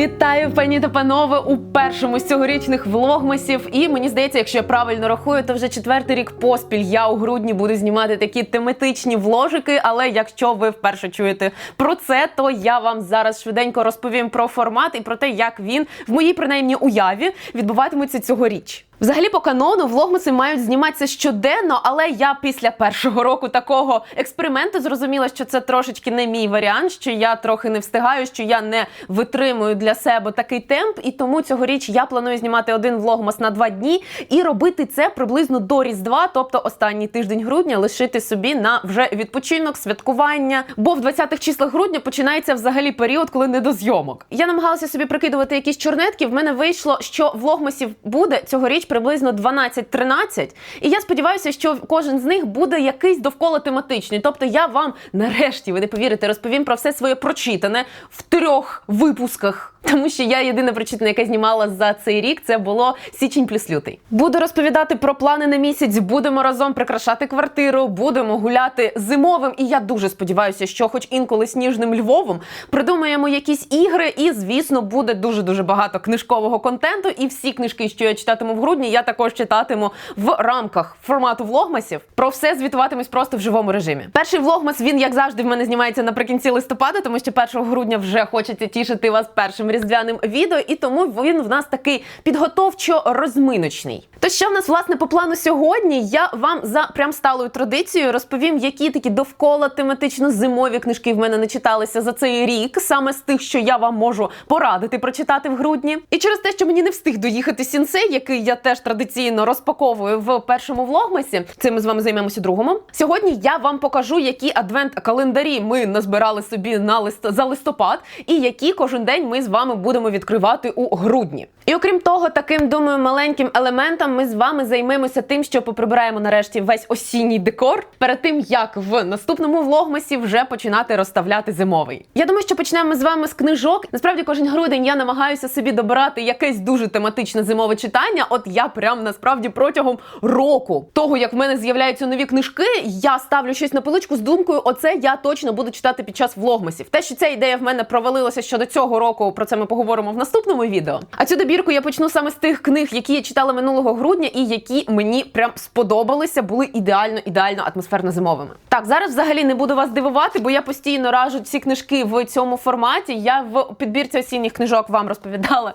Вітаю, пані та панове, у першому з цьогорічних влогмасів. І мені здається, якщо я правильно рахую, то вже четвертий рік поспіль я у грудні буду знімати такі тематичні вложики. Але якщо ви вперше чуєте про це, то я вам зараз швиденько розповім про формат і про те, як він в моїй принаймні уяві відбуватиметься цьогоріч. Взагалі, по канону влогмаси мають зніматися щоденно, але я після першого року такого експерименту зрозуміла, що це трошечки не мій варіант, що я трохи не встигаю, що я не витримую для себе такий темп. І тому цьогоріч я планую знімати один влогмас на два дні і робити це приблизно до Різдва, тобто останній тиждень грудня, лишити собі на вже відпочинок, святкування. Бо в 20-х числах грудня починається взагалі період, коли не до зйомок. Я намагалася собі прикидувати якісь чорнетки. В мене вийшло, що влогмасів буде цьогоріч приблизно 12-13. І я сподіваюся, що кожен з них буде якийсь довкола тематичний. Тобто я вам нарешті, ви не повірите, розповім про все своє прочитане в трьох випусках. Тому що я єдине прочитане, яке знімала за цей рік, це було січень плюс лютий. Буду розповідати про плани на місяць. Будемо разом прикрашати квартиру, будемо гуляти зимовим. І я дуже сподіваюся, що, хоч інколи сніжним Львовом, придумаємо якісь ігри. І, звісно, буде дуже дуже багато книжкового контенту. І всі книжки, що я читатиму в грудні, я також читатиму в рамках формату влогмасів. Про все звітуватимусь просто в живому режимі. Перший влогмас він, як завжди, в мене знімається наприкінці листопада, тому що 1 грудня вже хочеться тішити вас першим різдвяним відео, і тому він в нас такий підготовчо-розминочний. То що в нас власне по плану сьогодні? Я вам за прям сталою традицією розповім, які такі довкола тематично зимові книжки в мене не читалися за цей рік, саме з тих, що я вам можу порадити прочитати в грудні. І через те, що мені не встиг доїхати сінсей, який я теж традиційно розпаковую в першому влогмасі. Цим ми з вами займемося другому. Сьогодні я вам покажу, які адвент-календарі ми назбирали собі на лист за листопад, і які кожен день ми з вами будемо відкривати у грудні. І окрім того, таким думаю, маленьким елементом ми з вами займемося тим, що поприбираємо нарешті весь осінній декор перед тим, як в наступному влогмасі вже починати розставляти зимовий. Я думаю, що почнемо з вами з книжок. Насправді, кожен грудень я намагаюся собі добирати якесь дуже тематичне зимове читання. От я прям насправді протягом року того, як в мене з'являються нові книжки, я ставлю щось на поличку з думкою, оце я точно буду читати під час влогмасів. Те, що ця ідея в мене провалилася щодо цього року, про це ми поговоримо в наступному відео. А цю добірку я почну саме з тих книг, які я читала минулого грудня, і які мені прям сподобалися, були ідеально, ідеально атмосферно зимовими. Так, зараз взагалі не буду вас дивувати, бо я постійно раджу ці книжки в цьому форматі. Я в підбірці осінніх книжок вам розповідала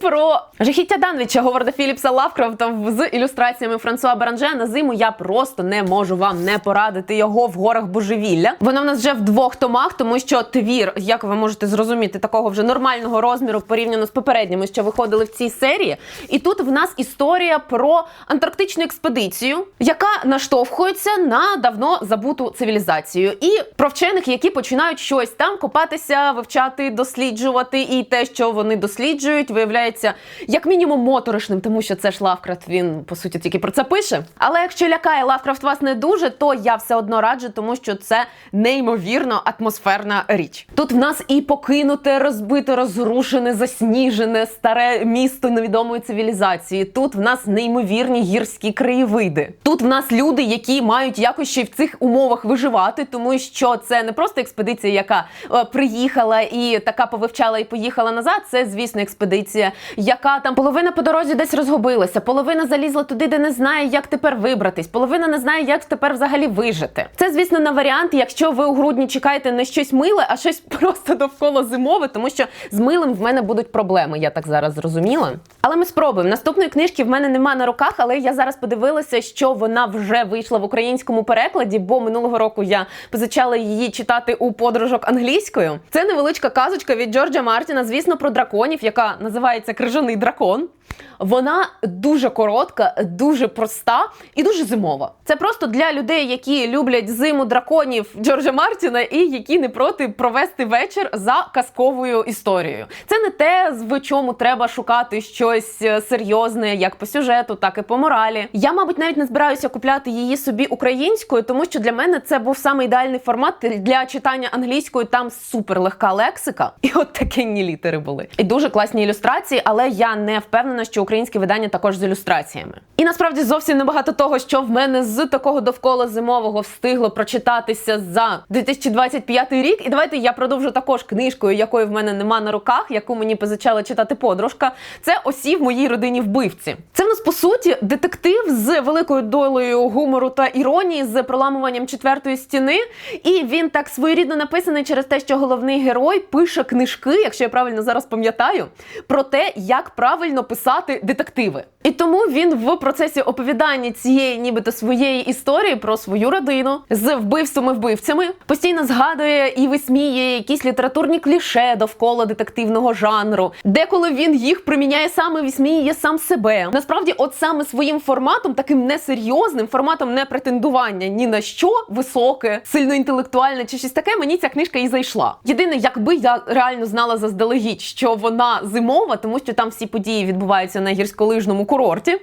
про жахіття Данвіча Говарда Філіпса Лавкрафта з ілюстраціями Франсуа Баранже. На зиму я просто не можу вам не порадити його в горах божевілля. Воно в нас вже в двох томах, тому що твір, як ви можете зрозуміти, такого вже нормального розміру порівняно з попередніми, що виходили в цій серії. І тут в нас історія про антарктичну експедицію, яка наштовхується на давно забуту цивілізацію, і про вчених, які починають щось там копатися, вивчати, досліджувати. І те, що вони досліджують, виявляється як мінімум моторошним, тому що це ж Лавкрафт. Він по суті тільки про це пише. Але якщо лякає Лавкрафт вас не дуже, то я все одно раджу, тому що це неймовірно атмосферна річ. Тут в нас і покинуте, розбите, розрушене, засніжене старе місто невідомої цивілізації. Тут в нас неймовірні гірські краєвиди. Тут в нас люди, які мають якось ще в цих умовах виживати, тому що це не просто експедиція, яка е, приїхала і така повивчала і поїхала назад. Це, звісно, експедиція, яка там половина по дорозі десь розгубилася, половина залізла туди, де не знає, як тепер вибратись, половина не знає, як тепер взагалі вижити. Це, звісно, на варіант, якщо ви у грудні чекаєте не щось миле, а щось просто довкола зимове, тому що з милим в мене будуть проблеми. Я так зараз зрозуміла. Але ми спробуємо. Наступної книжки в мене нема на руках, але я зараз подивилася, що вона вже вийшла в українському перекладі, бо минулого року я позичала її читати у подорожок англійською. Це невеличка казочка від Джорджа Мартіна, звісно, про драконів, яка називається Крижаний дракон. Вона дуже коротка, дуже проста і дуже зимова. Це просто для людей, які люблять зиму драконів Джорджа Мартіна і які не проти провести вечір за казковою історією. Це не те, в чому треба шукати щось е, серйозне, як по сюжету, так і по моралі. Я, мабуть, навіть не збираюся купляти її собі українською, тому що для мене це був саме ідеальний формат для читання англійською. Там супер легка лексика, і от такенні літери були. І дуже класні ілюстрації, але я не впевнена що українське видання також з ілюстраціями. І насправді зовсім небагато того, що в мене з такого довкола зимового встигло прочитатися за 2025 рік. І давайте я продовжу також книжкою, якої в мене нема на руках, яку мені позичала читати подружка. Це осі в моїй родині вбивці. Це в нас по суті детектив з великою долею гумору та іронії, з проламуванням четвертої стіни. І він так своєрідно написаний через те, що головний герой пише книжки, якщо я правильно зараз пам'ятаю, про те, як правильно писати детективи. І тому він в процесі оповідання цієї, нібито своєї історії про свою родину з вбивствами вбивцями постійно згадує і висміює якісь літературні кліше довкола детективного жанру. Деколи він їх приміняє саме висміює сам себе. Насправді, от саме своїм форматом, таким несерйозним форматом не претендування ні на що високе, сильно інтелектуальне чи щось таке, мені ця книжка і зайшла. Єдине, якби я реально знала заздалегідь, що вона зимова, тому що там всі події відбуваються на гірськолижному курорті.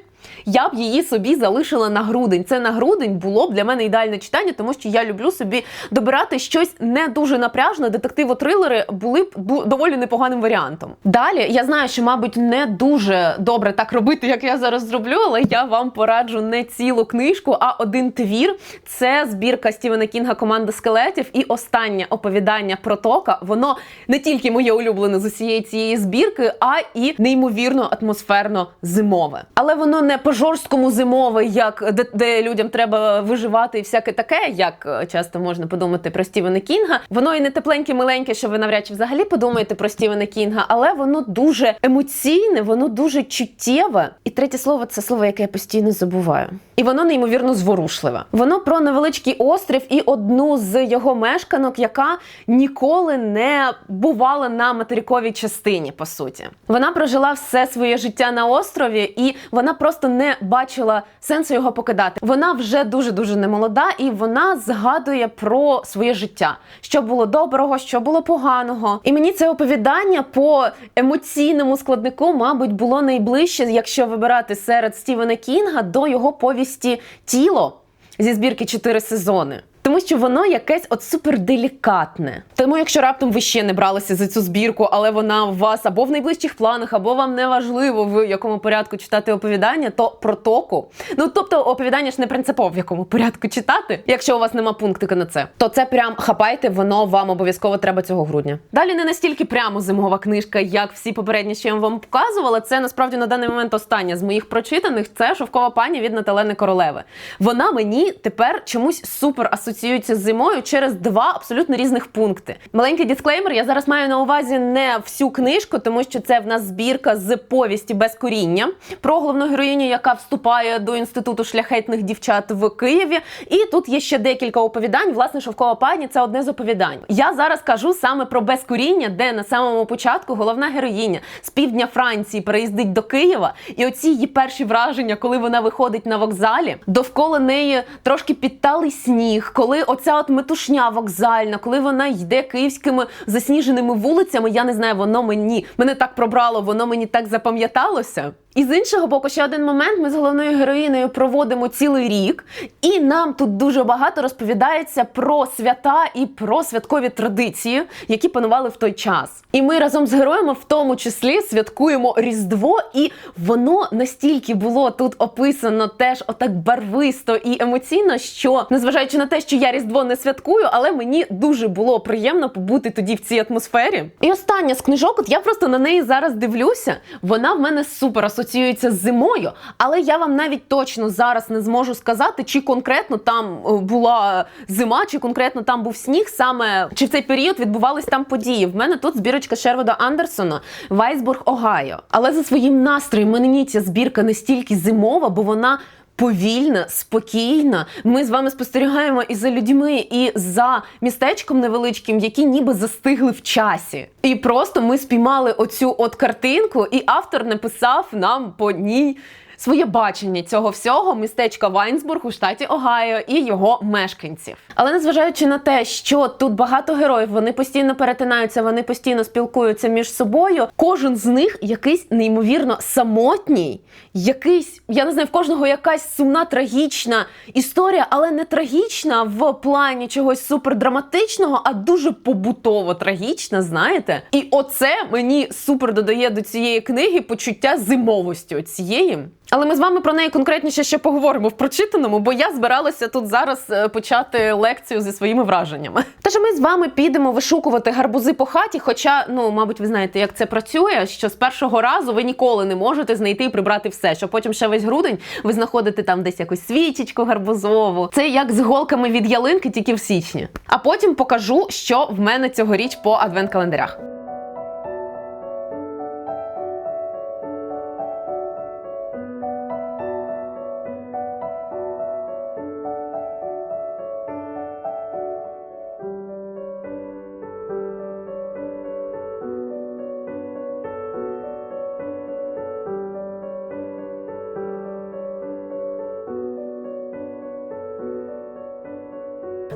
Я б її собі залишила на грудень. Це на грудень було б для мене ідеальне читання, тому що я люблю собі добирати щось не дуже напряжне. Детективо-трилери були б доволі непоганим варіантом. Далі я знаю, що, мабуть, не дуже добре так робити, як я зараз зроблю, але я вам пораджу не цілу книжку, а один твір. Це збірка Стівена Кінга Команда скелетів і останнє оповідання протока. Воно не тільки моє улюблене з усієї цієї збірки, а і неймовірно атмосферно зимове. Але воно не по жорсткому зимове, як де, де людям треба виживати і всяке таке, як е, часто можна подумати про Стівена Кінга. Воно і не тепленьке, миленьке, що ви навряд чи взагалі подумаєте про Стівена Кінга, але воно дуже емоційне, воно дуже чуттєве. І третє слово це слово, яке я постійно забуваю. І воно неймовірно зворушливе. Воно про невеличкий острів і одну з його мешканок, яка ніколи не бувала на материковій частині. По суті, вона прожила все своє життя на острові, і вона просто не бачила сенсу його покидати. Вона вже дуже дуже немолода, і вона згадує про своє життя, що було доброго, що було поганого. І мені це оповідання по емоційному складнику, мабуть, було найближче, якщо вибирати серед Стівена Кінга до його повісті Тіло зі збірки чотири сезони. Тому що воно якесь от суперделікатне. Тому, якщо раптом ви ще не бралися за цю збірку, але вона у вас або в найближчих планах, або вам не важливо в якому порядку читати оповідання, то протоку. Ну тобто оповідання ж не принципово в якому порядку читати, якщо у вас нема пунктика на це, то це прям хапайте, воно вам обов'язково треба цього грудня. Далі не настільки прямо зимова книжка, як всі попередні, що я вам показувала. Це насправді на даний момент остання з моїх прочитаних. Це шовкова пані від Наталени Королеви. Вона мені тепер чомусь супер асоціюється з зимою через два абсолютно різних пункти. Маленький дисклеймер. Я зараз маю на увазі не всю книжку, тому що це в нас збірка з повісті без коріння про головну героїню, яка вступає до інституту шляхетних дівчат в Києві. І тут є ще декілька оповідань. Власне, шовкова пані це одне з оповідань. Я зараз кажу саме про безкоріння, де на самому початку головна героїня з півдня Франції переїздить до Києва, і оці її перші враження, коли вона виходить на вокзалі, довкола неї трошки підталий сніг, коли оця от метушня вокзальна, коли вона йде київськими засніженими вулицями, я не знаю, воно мені мене так пробрало, воно мені так запам'яталося. І з іншого боку, ще один момент: ми з головною героїнею проводимо цілий рік, і нам тут дуже багато розповідається про свята і про святкові традиції, які панували в той час. І ми разом з героями, в тому числі, святкуємо Різдво, і воно настільки було тут описано теж отак барвисто і емоційно, що незважаючи на те, що я Різдво не святкую, але мені дуже було приємно побути тоді в цій атмосфері. І остання з книжок, от я просто на неї зараз дивлюся. Вона в мене супер асоціюється з зимою, але я вам навіть точно зараз не зможу сказати, чи конкретно там е, була зима, чи конкретно там був сніг, саме чи в цей період відбувались там події. В мене тут збірочка Шервода Андерсона Вайсбург, Огайо. Але за своїм настроєм мені ця збірка не стільки зимова, бо вона. Повільна, спокійна. Ми з вами спостерігаємо і за людьми, і за містечком невеличким, які ніби застигли в часі. І просто ми спіймали оцю от картинку, і автор написав нам по ній своє бачення цього всього містечка Вайнсбург у штаті Огайо і його мешканців. Але незважаючи на те, що тут багато героїв, вони постійно перетинаються, вони постійно спілкуються між собою. Кожен з них якийсь неймовірно самотній, якийсь, я не знаю, в кожного якась сумна трагічна історія, але не трагічна в плані чогось супердраматичного, а дуже побутово трагічна, знаєте? І оце мені супер додає до цієї книги почуття зимовості цієї. Але ми з вами про неї конкретніше ще поговоримо в прочитаному, бо я збиралася тут зараз е, почати лекцію зі своїми враженнями. Тож ми з вами підемо вишукувати гарбузи по хаті. Хоча, ну, мабуть, ви знаєте, як це працює, що з першого разу ви ніколи не можете знайти і прибрати все, що потім ще весь грудень ви знаходите там десь якусь свічечку гарбузову. Це як з голками від ялинки, тільки в січні. А потім покажу, що в мене цьогоріч по адвент-календарях.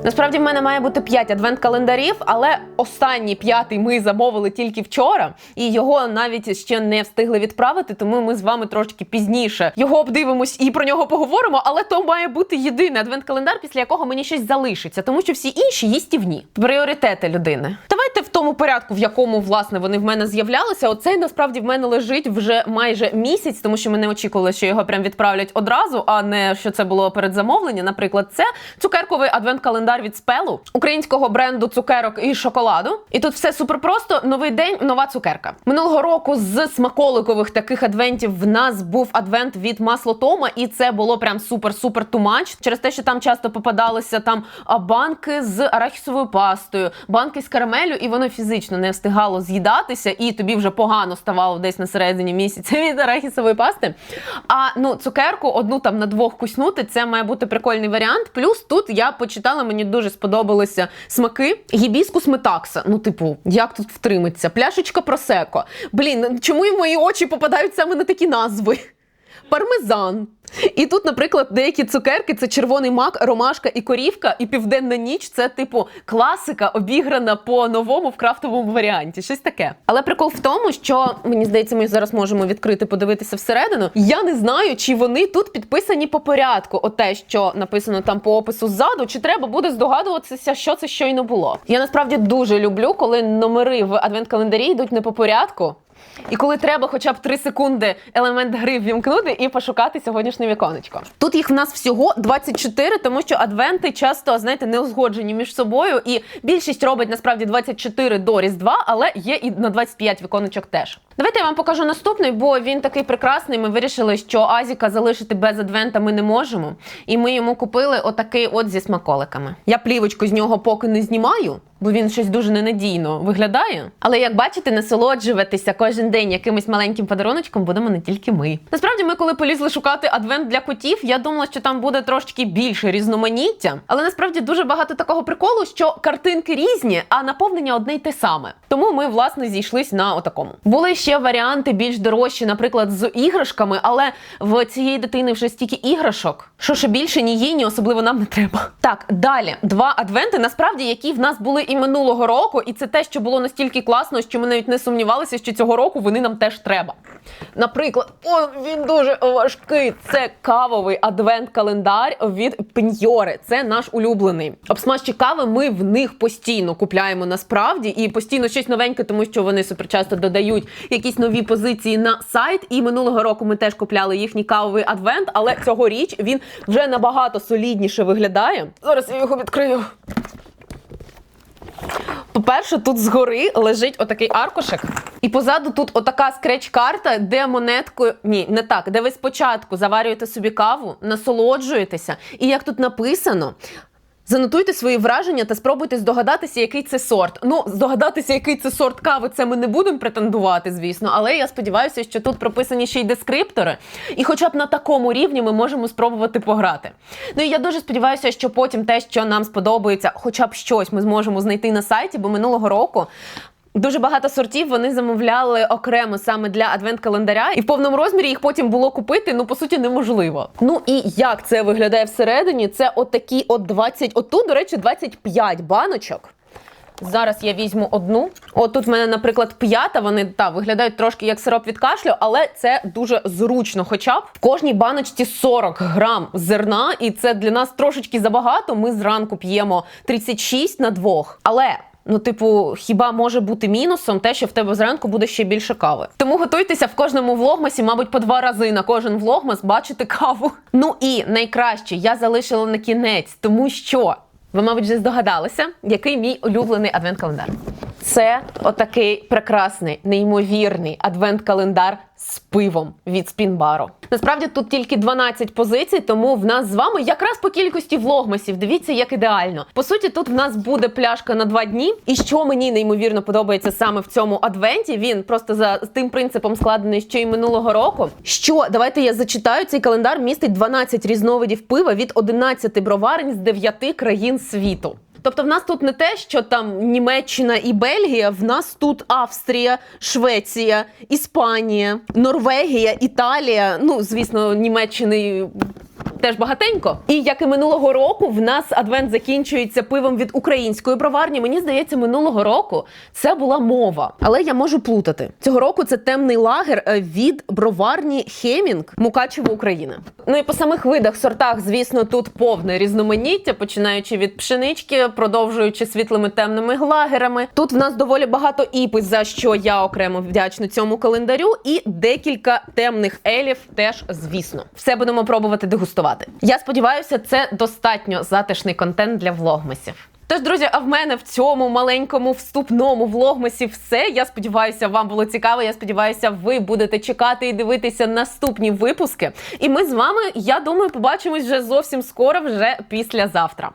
Насправді в мене має бути 5 адвент-календарів, але останній п'ятий ми замовили тільки вчора, і його навіть ще не встигли відправити. Тому ми з вами трошки пізніше його обдивимось і про нього поговоримо. Але то має бути єдиний адвент-календар, після якого мені щось залишиться, тому що всі інші їстівні пріоритети людини. Порядку, в якому власне вони в мене з'являлися. Оцей насправді в мене лежить вже майже місяць, тому що ми не очікували, що його прям відправлять одразу, а не що це було передзамовлення. Наприклад, це цукерковий адвент-календар від спелу українського бренду цукерок і шоколаду. І тут все супер просто. Новий день, нова цукерка. Минулого року з смаколикових таких адвентів в нас був адвент від масло Тома, і це було прям супер-супер тумач. Через те, що там часто попадалися там банки з арахісовою пастою, банки з карамелю, і воно фізично не встигало з'їдатися, і тобі вже погано ставало десь на середині місяця від арахісової пасти. А ну цукерку одну там на двох куснути, це має бути прикольний варіант. Плюс тут я почитала, мені дуже сподобалися смаки. Гібіскус метакса. Ну, типу, як тут втриматися? Пляшечка просеко. Блін, чому в мої очі попадають саме на такі назви? Пармезан. І тут, наприклад, деякі цукерки це червоний мак, ромашка і корівка, і південна ніч це типу класика, обіграна по новому в крафтовому варіанті. Щось таке. Але прикол в тому, що мені здається, ми зараз можемо відкрити, подивитися всередину. Я не знаю, чи вони тут підписані по порядку. Оте, що написано там по опису ззаду, чи треба буде здогадуватися, що це щойно було. Я насправді дуже люблю, коли номери в адвент-календарі йдуть не по порядку. І коли треба хоча б 3 секунди елемент гри ввімкнути і пошукати сьогоднішнє віконечко. Тут їх в нас всього 24, тому що адвенти часто, знаєте, не узгоджені між собою, і більшість робить насправді 24 до Різдва, але є і на 25 віконечок теж. Давайте я вам покажу наступний, бо він такий прекрасний. Ми вирішили, що Азіка залишити без адвента ми не можемо. І ми йому купили отакий от зі смаколиками. Я плівочку з нього поки не знімаю, бо він щось дуже ненадійно виглядає. Але як бачите, насолоджуватися кожен день якимось маленьким подаруночком будемо не тільки ми. Насправді, ми, коли полізли шукати адвент для котів, я думала, що там буде трошки більше різноманіття. Але насправді дуже багато такого приколу, що картинки різні, а наповнення одне й те саме. Тому ми, власне, зійшлись на отакому. Були ще варіанти більш дорожчі, наприклад, з іграшками, але в цієї дитини вже стільки іграшок, що ще більше ні їй, ні особливо нам не треба. Так, далі два адвенти, насправді, які в нас були і минулого року, і це те, що було настільки класно, що ми навіть не сумнівалися, що цього року вони нам теж треба. Наприклад, о, він дуже важкий. Це кавовий адвент-календар від Пеньйори. Це наш улюблений. Обсмажчі кави ми в них постійно купляємо насправді і постійно щось новеньке, тому що вони суперчасто додають якісь нові позиції на сайт. І минулого року ми теж купляли їхній кавовий адвент, але цьогоріч він вже набагато солідніше виглядає. Зараз я його відкрию. По-перше, тут згори лежить отакий аркушик, і позаду тут отака скреч-карта, де монеткою. Ні, не так, де ви спочатку заварюєте собі каву, насолоджуєтеся, і як тут написано. Занотуйте свої враження та спробуйте здогадатися, який це сорт. Ну, здогадатися, який це сорт кави, це ми не будемо претендувати, звісно. Але я сподіваюся, що тут прописані ще й дескриптори, і хоча б на такому рівні ми можемо спробувати пограти. Ну і я дуже сподіваюся, що потім те, що нам сподобається, хоча б щось ми зможемо знайти на сайті, бо минулого року Дуже багато сортів вони замовляли окремо саме для адвент-календаря, і в повному розмірі їх потім було купити, ну по суті, неможливо. Ну і як це виглядає всередині? Це отакі от 20, отут, до речі, 25 баночок. Зараз я візьму одну. От тут в мене, наприклад, п'ята. Вони та виглядають трошки як сироп від кашлю, але це дуже зручно. Хоча б в кожній баночці 40 грам зерна, і це для нас трошечки забагато. Ми зранку п'ємо 36 на двох. Але. Ну, типу, хіба може бути мінусом те, що в тебе зранку буде ще більше кави? Тому готуйтеся в кожному влогмасі, мабуть, по два рази на кожен влогмас бачити каву. Ну і найкраще я залишила на кінець, тому що ви, мабуть, вже здогадалися, який мій улюблений адвент-календар. Це отакий прекрасний, неймовірний адвент-календар з пивом від Спінбаро. Насправді тут тільки 12 позицій, тому в нас з вами якраз по кількості влогмасів. Дивіться, як ідеально. По суті, тут в нас буде пляшка на два дні. І що мені неймовірно подобається саме в цьому адвенті, він просто за тим принципом складений ще й минулого року. Що давайте я зачитаю цей календар містить 12 різновидів пива від 11 броварень з 9 країн світу. Тобто в нас тут не те, що там Німеччина і Бельгія, в нас тут Австрія, Швеція, Іспанія, Норвегія, Італія. Ну, звісно, Німеччини. Теж багатенько. І як і минулого року, в нас адвент закінчується пивом від української броварні. Мені здається, минулого року це була мова, але я можу плутати. Цього року це темний лагер е, від броварні Хемінг Мукачево України. Ну і по самих видах, сортах, звісно, тут повне різноманіття, починаючи від пшенички, продовжуючи світлими темними лагерами. Тут в нас доволі багато іпис, за що я окремо вдячна цьому календарю, і декілька темних елів теж, звісно. Все будемо пробувати дегустувати. Я сподіваюся, це достатньо затишний контент для влогмисів. Тож, друзі, а в мене в цьому маленькому вступному влогмисі все. Я сподіваюся, вам було цікаво. Я сподіваюся, ви будете чекати і дивитися наступні випуски. І ми з вами, я думаю, побачимось вже зовсім скоро, вже післязавтра.